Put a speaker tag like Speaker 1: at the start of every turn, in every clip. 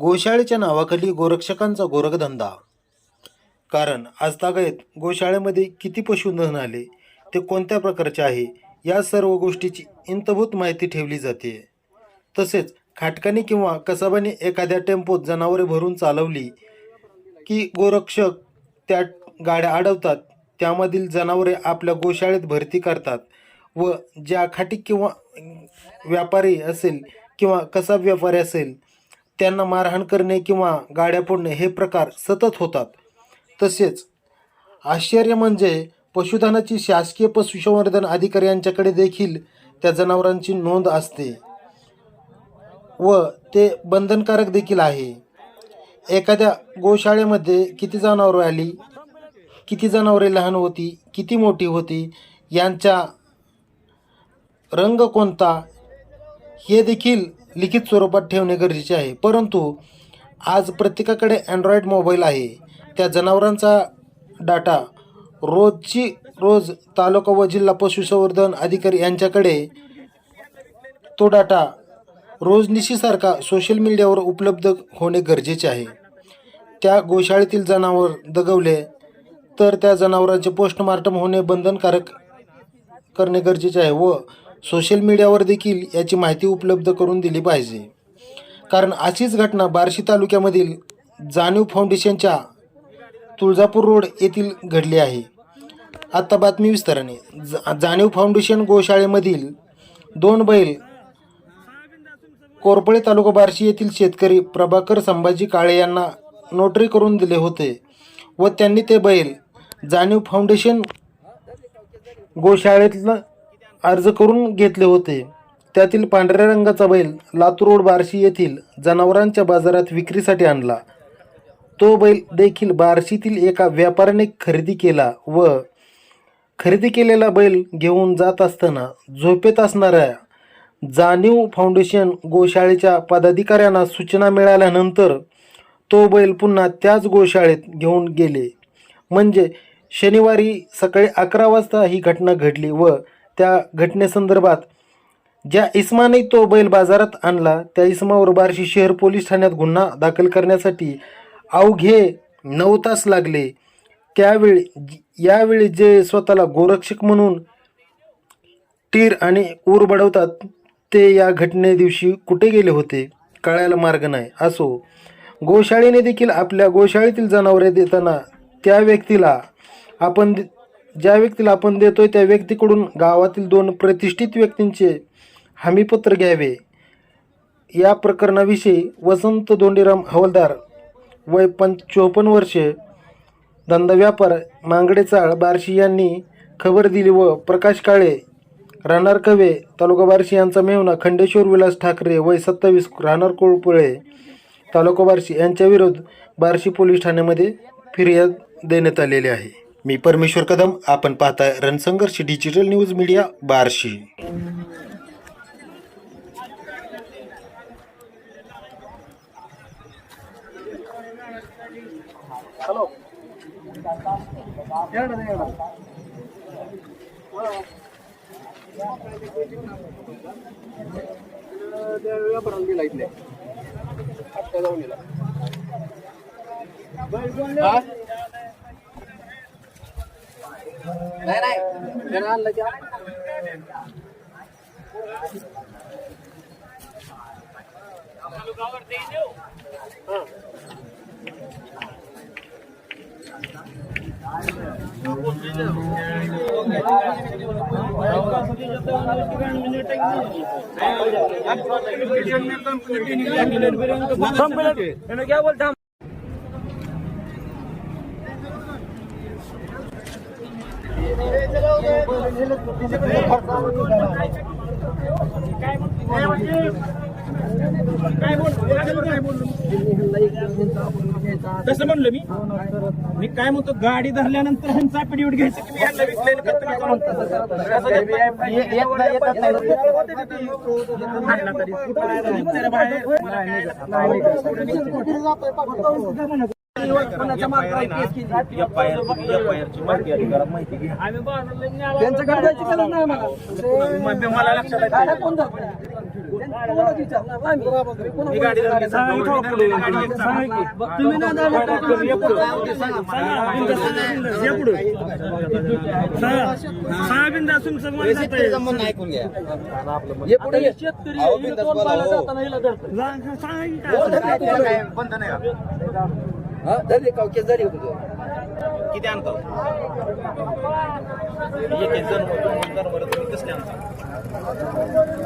Speaker 1: गोशाळेच्या नावाखाली गोरक्षकांचा गोरखधंदा. कारण आजतागायत गोशाळेमध्ये किती पशुधन आले ते कोणत्या प्रकारचे आहे या सर्व गोष्टीची इंतभूत माहिती ठेवली जाते. तसेच खाटकाने किंवा कसाबाने एखाद्या टेम्पोत जनावरे भरून चालवली की गोरक्षक त्या गाड्या अडवतात त्यामधील जनावरे आपल्या गोशाळेत भरती करतात व ज्या खाटी किंवा व्यापारी असेल किंवा कसाब व्यापारी असेल त्यांना मारहाण करणे किंवा गाड्या फोडणे हे प्रकार सतत होतात. तसेच आश्चर्य म्हणजे पशुधनाची शासकीय पशुसंवर्धन अधिकारी यांच्याकडे देखील त्या जनावरांची नोंद असते व ते बंधनकारक देखील आहे. एखाद्या गोशाळेमध्ये किती जनावरं आली किती जनावरे लहान होती किती मोठी होती यांचा रंग कोणता हे देखील लिखित स्वरूपात ठेवणे गरजेचे आहे. परंतु आज प्रत्येकाकडे अँड्रॉईड मोबाईल आहे. त्या जनावरांचा डाटा रोजची रोज तालुका व जिल्हा पशुसंवर्धन अधिकारी यांच्याकडे तो डाटा रोजनिशीसारखा सोशल मीडियावर उपलब्ध होणे गरजेचे आहे. त्या गोशाळेतील जनावर दगवले तर त्या जनावरांचे पोस्टमार्टम होणे बंधनकारक करणे गरजेचे आहे व सोशल मीडियावर देखील याची माहिती उपलब्ध करून दिली पाहिजे. कारण अशीच घटना बार्शी तालुक्यामधील जाणीव फाउंडेशनच्या तुळजापूर रोड येथील घडली आहे. आत्ता बातमी विस्ताराने जा जाणीव फाउंडेशन गोशाळेमधील दोन बैल कोरपळे तालुका बार्शी येथील शेतकरी प्रभाकर संभाजी काळे यांना नोटरी करून दिले होते व त्यांनी ते बैल जाणीव फाउंडेशन गोशाळेतलं अर्ज करून घेतले होते. त्यातील पांढऱ्या रंगाचा बैल लातूर रोड बार्शी येथील जनावरांच्या बाजारात विक्रीसाठी आणला. तो बैल देखील बार्शीतील एका व्यापाऱ्याने खरेदी केला व खरेदी केलेला बैल घेऊन जात असताना झोपेत असणाऱ्या जाणीव फाउंडेशन गोशाळेच्या पदाधिकाऱ्यांना सूचना मिळाल्यानंतर तो बैल पुन्हा त्याच गोशाळेत घेऊन गेले. म्हणजे शनिवारी सकाळी अकरा वाजता ही घटना घडली व त्या घटनेसंदर्भात ज्या इस्माने तो बैल बाजारात आणला त्या इस्मावर बार्शी शहर पोलीस ठाण्यात गुन्हा दाखल करण्यासाठी अवघे नऊ तास लागले. त्यावेळी यावेळी जे स्वतःला गोरक्षक म्हणून टीर आणि ऊर बडवतात ते या घटने दिवशी कुठे गेले होते कळायला मार्ग नाही. असो गोशाळेने देखील आपल्या गोशाळेतील जनावरे देताना त्या व्यक्तीला आपण ज्या व्यक्तीला आपण देतोय त्या व्यक्तीकडून गावातील दोन प्रतिष्ठित व्यक्तींचे हमीपत्र घ्यावे. या प्रकरणाविषयी वसंत दोंडीराम हवलदार वय पंच चोपन्न वर्षे धंदा व्यापार मांगडेचाळ बार्शी यांनी खबर दिली व प्रकाश काळे राहणार कवे तालुका बार्शी यांचा मेहुणा खंडेश्वर विलास ठाकरे वय सत्तावीस राहणार कोळपुळे तालुका बार्शी यांच्याविरुद्ध बार्शी पोलीस ठाण्यामध्ये फिर्याद देण्यात आलेली आहे. मी परमेश्वर कदम. आपण पाहताय Ransangharsh digital news media Barshi.
Speaker 2: नाही नाही त्यानं आणलं की क्या बोलता
Speaker 3: तसं म्हणलं मी मी काय म्हणतो गाडी धरल्यानंतर ह्यांचा पिढीवर घ्यायचं की मी ह्यांना विकलेलं का तुम्ही का म्हणता? बाहेर?
Speaker 2: त्यांच्याकडे जायची गरज नाही मला
Speaker 3: मग मला लक्षात
Speaker 2: कोण विचारणार ना
Speaker 3: ही.
Speaker 2: तुम्ही जाताना
Speaker 3: का?
Speaker 2: हा, झाली का? केस धरली होती
Speaker 3: किती आणतो एक एक जण दोन जण बरं तुम्ही कसले आणता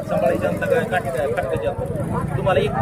Speaker 3: सांभाळायचे आणता काय काठी काय तुम्हाला एक